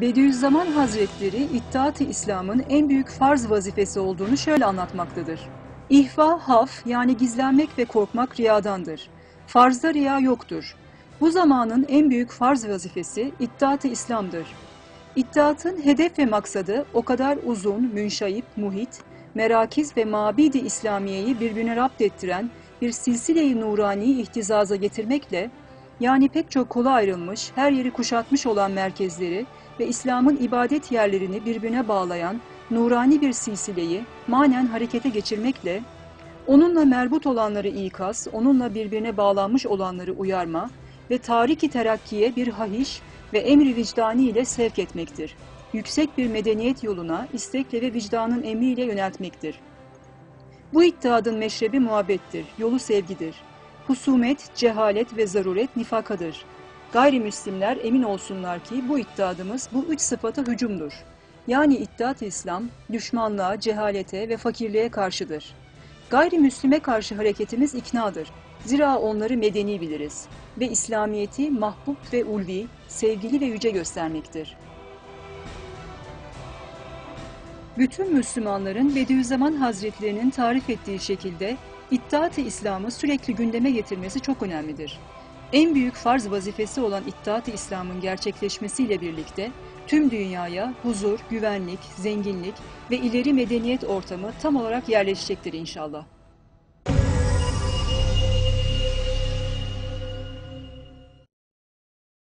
Bediüzzaman Hazretleri İttihat-ı İslam'ın en büyük farz vazifesi olduğunu şöyle anlatmaktadır. İhfa, haf yani gizlenmek ve korkmak riyadandır. Farzda riya yoktur. Bu zamanın en büyük farz vazifesi İttihat-ı İslam'dır. İttihatın hedef ve maksadı o kadar uzun, münşayip, muhit, merakiz ve mabidi İslamiye'yi birbirine rapt ettiren bir silsile-i nurani ihtizaza getirmekle, yani pek çok kola ayrılmış, her yeri kuşatmış olan merkezleri ve İslam'ın ibadet yerlerini birbirine bağlayan nurani bir silsileyi manen harekete geçirmekle, onunla merbut olanları ikaz, onunla birbirine bağlanmış olanları uyarma ve tariki terakkiye bir hahiş ve emri vicdani ile sevk etmektir. Yüksek bir medeniyet yoluna istekle ve vicdanın emriyle yöneltmektir. Bu ittihadın meşrebi muhabbettir, yolu sevgidir. Husumet, cehalet ve zaruret nifakadır. Gayrimüslimler emin olsunlar ki bu ittihadımız bu üç sıfata hücumdur. Yani iddiat İslam, düşmanlığa, cehalete ve fakirliğe karşıdır. Gayrimüslime karşı hareketimiz iknadır. Zira onları medeni biliriz ve İslamiyeti mahbub ve ulvi, sevgili ve yüce göstermektir. Bütün Müslümanların Bediüzzaman Hazretlerinin tarif ettiği şekilde İttihat-ı İslam'ı sürekli gündeme getirmesi çok önemlidir. En büyük farz vazifesi olan İttihat-ı İslam'ın gerçekleşmesiyle birlikte tüm dünyaya huzur, güvenlik, zenginlik ve ileri medeniyet ortamı tam olarak yerleşecektir inşallah.